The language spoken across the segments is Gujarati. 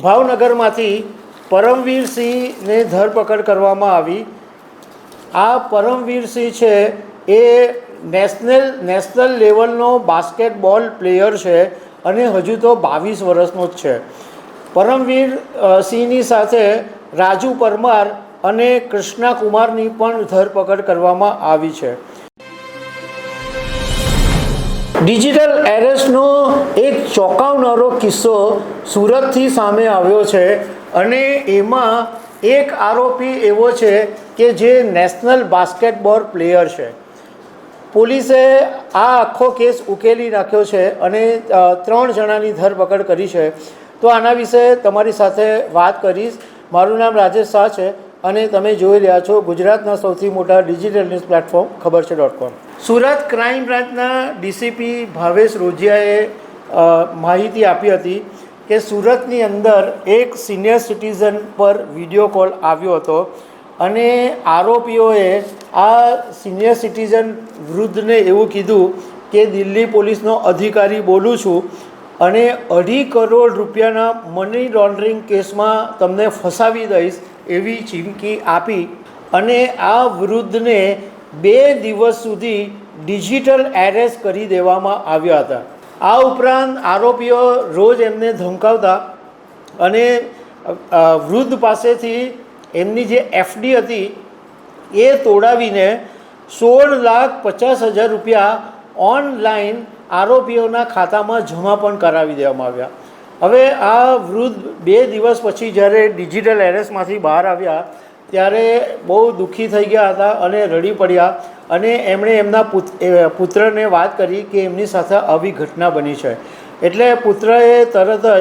ભાવનગરમાંથી પરમવીરસિંહને ધરપકડ કરવામાં આવી. આ પરમવીરસિંહ છે, એ નેશનલ નેશનલ લેવલનો બાસ્કેટબોલ પ્લેયર છે અને હજુ તો બાવીસ વર્ષનો જ છે. પરમવીર સિંહની સાથે રાજુ પરમાર અને કૃષ્ણા કુમારની પણ ધરપકડ કરવામાં આવી છે. ડિજિટલ એરેસ્ટનો એક ચોંકાવનારો કિસ્સો સુરતથી સામે આવ્યો છે અને એમાં એક આરોપી એવો છે કે જે નેશનલ બાસ્કેટબોલ પ્લેયર છે. પોલીસે આ આખો કેસ ઉકેલી નાખ્યો છે અને ત્રણ જણાની ધરપકડ કરી છે. તો આના વિશે તમારી સાથે વાત કરીશ. મારું નામ રાજેશ શાહ છે અને તમે જોઈ રહ્યા છો ગુજરાતના સૌથી મોટા digital news platform, Khabar Chhe dot com. Surat crime બ્રાન્ચના ડીસીપી ભાવેશ રોજિયાએ માહિતી આપી હતી કે સુરતની અંદર એક સિનિયર સિટીઝન પર વીડિયો કોલ આવ્યો હતો અને આરોપીઓએ આ સિનિયર સિટીઝન વૃદ્ધને એવું કીધું કે દિલ્હી પોલીસનો અધિકારી બોલું છું અને અઢી કરોડ રૂપિયાના મની લોન્ડરિંગ કેસમાં તમને ફસાવી દઈશ એવી ચીમકી આપી અને આ વૃદ્ધને બે દિવસ સુધી ડિજિટલ એરેસ્ટ કરી દેવામાં આવ્યા હતા. આ ઉપરાંત આરોપીઓ રોજ એમને ધમકાવતા અને વૃદ્ધ પાસેથી એમની જે એફડી હતી એ તોડાવીને સોળ લાખ પચાસ હજાર રૂપિયા ઓનલાઈન આરોપીઓના ખાતામાં જમા પણ કરાવી દેવામાં આવ્યા. હવે આ વૃદ્ધ બે દિવસ પછી જ્યારે ડિજિટલ એરેસ્ટમાંથી બહાર આવ્યા ત્યારે બહુ દુઃખી થઈ ગયા હતા અને રડી પડ્યા અને એમણે એમના પુત્રને વાત કરી કે એમની સાથે આવી ઘટના બની છે. એટલે પુત્રએ તરત જ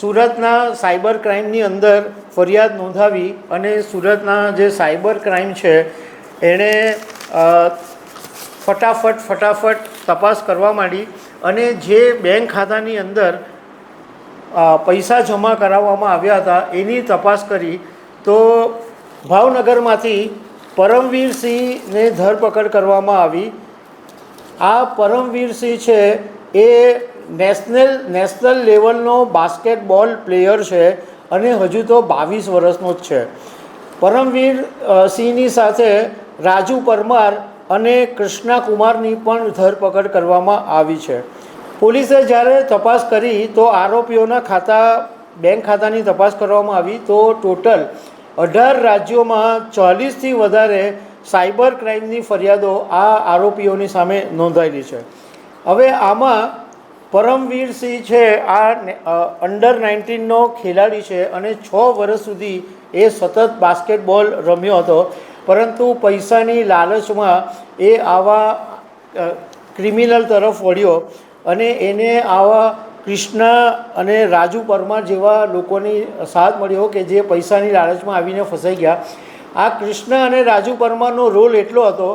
સુરતના સાયબર ક્રાઇમની અંદર ફરિયાદ નોંધાવી અને સુરતના જે સાયબર ક્રાઇમ છે, એણે ફટાફટ ફટાફટ તપાસ કરવા માંડી અને જે બેંક ખાતાની અંદર પૈસા જમા કરાવવામાં આવ્યા હતા એની તપાસ કરી તો ભાવનગરમાંથી પરમવીરસિંહને ધરપકડ કરવામાં આવી. આ પરમવીરસિંહ છે એ નેશનલ નેશનલ લેવલનો બાસ્કેટબોલ પ્લેયર છે અને હજુ તો બાવીસ વર્ષનો જ છે. પરમવીર સિંહની સાથે રાજુ પરમાર અને કૃષ્ણા કુમારની પણ ધરપકડ કરવામાં આવી છે. પોલીસે જ્યારે તપાસ કરી તો આરોપીઓના ખાતા, બેંક ખાતાની તપાસ કરવામાં આવી તો ટોટલ અઢાર રાજ્યોમાં ચાલીસથી વધારે સાયબર ક્રાઇમની ફરિયાદો આ આરોપીઓની સામે નોંધાયેલી છે. હવે આમાં પરમવીર સિંહ છે, આ અંડર નાઇન્ટીનનો ખેલાડી છે અને છ વર્ષ સુધી એ સતત બાસ્કેટબોલ રમ્યો હતો. પરંતુ પૈસાની લાલચમાં એ આવા ક્રિમિનલ તરફ વળ્યો અને એને આવા કૃષ્ણા અને રાજુ પરમાર જેવા લોકોની સાથ મળ્યો કે જે પૈસાની લાલચમાં આવીને ફસાઈ ગયા. આ કૃષ્ણ અને રાજુ પરમારનો રોલ એટલો હતો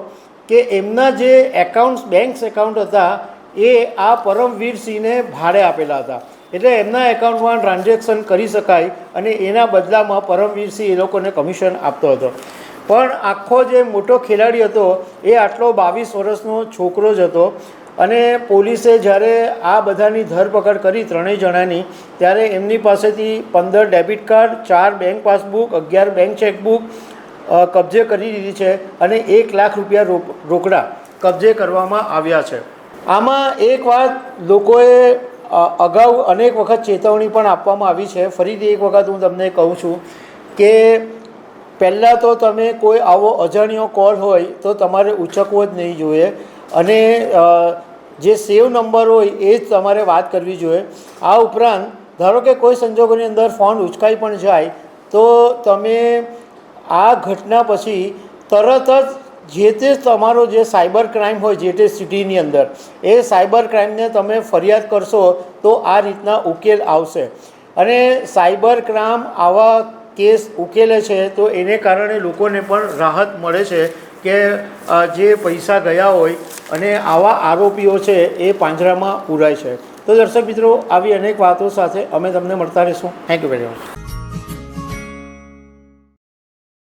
કે એમના જે એકાઉન્ટ્સ બેંક્સ એકાઉન્ટ હતા, એ આ પરમવીરસિંહને ભાડે આપેલા હતા. એટલે એમના એકાઉન્ટમાં ટ્રાન્ઝેક્શન કરી શકાય અને એના બદલામાં પરમવીરસિંહ એ લોકોને કમિશન આપતો હતો. પણ આખો જે મોટો ખેલાડી હતો, એ આટલો બાવીસ વર્ષનો છોકરો જ હતો. અને પોલીસે જ્યારે આ બધાની ધરપકડ કરી ત્રણેય જણાની, ત્યારે એમની પાસેથી પંદર ડેબિટ કાર્ડ, ચાર બેંક પાસબુક, અગિયાર બેંક ચેકબુક કબજે કરી દીધી છે અને એક લાખ રૂપિયા રોક- રોકડા કબજે કરવામાં આવ્યા છે. આમાં એક વાત લોકોએ અગાઉ અનેક વખત ચેતવણી પણ આપવામાં આવી છે. ફરીથી એક વખત હું તમને કહું છું કે પહેલાં તો તમે કોઈ આવો અજાણ્યો કોલ હોય તો તમારે ઉચકવો જ નહીં જોઈએ. અને જે સેવ નંબર હોય એ જ તમારે વાત કરવી જોઈએ. આ ઉપરાંત, ધારો કે કોઈ સંજોગોની અંદર ફોન ઉચકાઈ પણ જાય, તો તમે આ ઘટના પછી તરત જ જે તે તમારો જે સાયબર ક્રાઇમ હોય, જે તે સિટીની અંદર, એ સાયબર ક્રાઇમને તમે ફરિયાદ કરશો, તો આ રીતના ઉકેલ આવશે. અને સાયબર ક્રાઇમ આવા કેસ ઉકેલે છે, તો એને કારણે લોકોને પણ રાહત મળે છે કે જે પૈસા ગયા હોય અને આવા આરોપીઓ છે એ પાંજરામાં પૂરાય છે. તો દર્શક મિત્રો, આવી અનેક વાતો સાથે અમે તમને મળતા રહીશું. Thank you very much